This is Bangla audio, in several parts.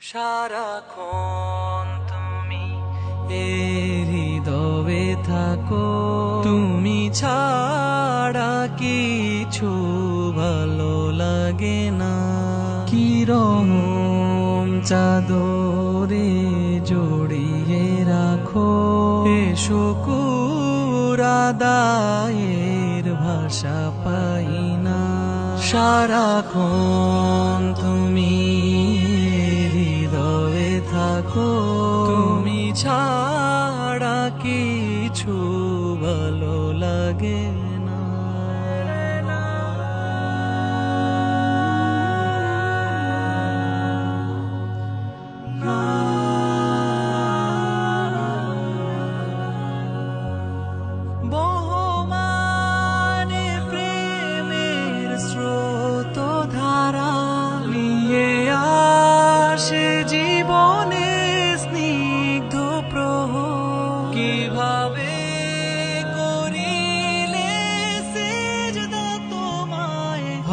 সারাক্ষণ তুমি এ হৃদয়ে থাকো। তুমি ছাড়া কিছু ভালো লাগে না। কিরম চাদরে জড়িয়ে রাখো। এসো কুরাদায়ের ভাষা পাই না। সারাক্ষণ তুমি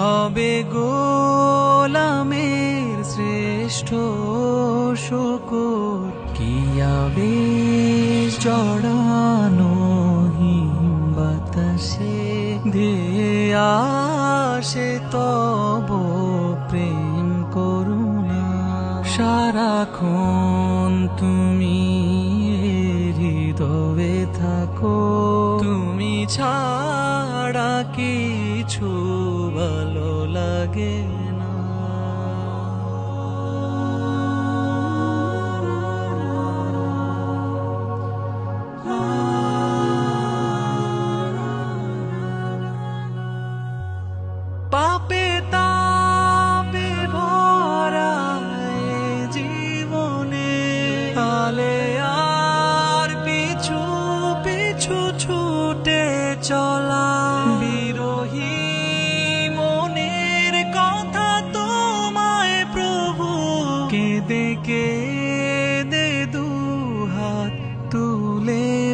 হবে গোলামের শ্রেষ্ঠ শকর। কিয়াবে চড়ানো হিম বাতাসে, ধেয়ে আসে তব প্রেম করুণা। সারাক্ষণ তুমি হৃদয়ে থাকো, তুমি ছাড়া কিছু ভালো লাগে।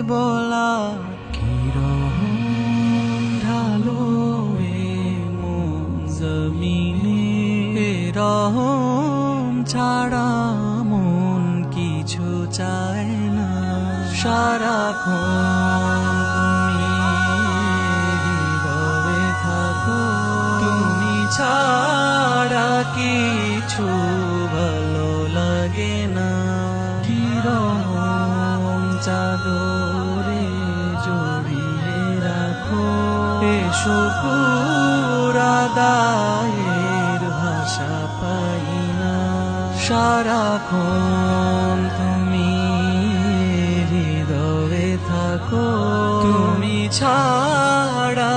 বলা কীরকম ঢালো মন জমিনে রহম ছাড়া মন কিছু চায় না। সারাক্ষণ ছাড়া কিছু ভালো লাগে না। কিরম চাদরে জড়িয়ে রাখো। এসো পুরাদায়ের ভাষা পাই না। সারাক্ষণ তুমি হৃদয়ে থাকো। তুমি ছাড়া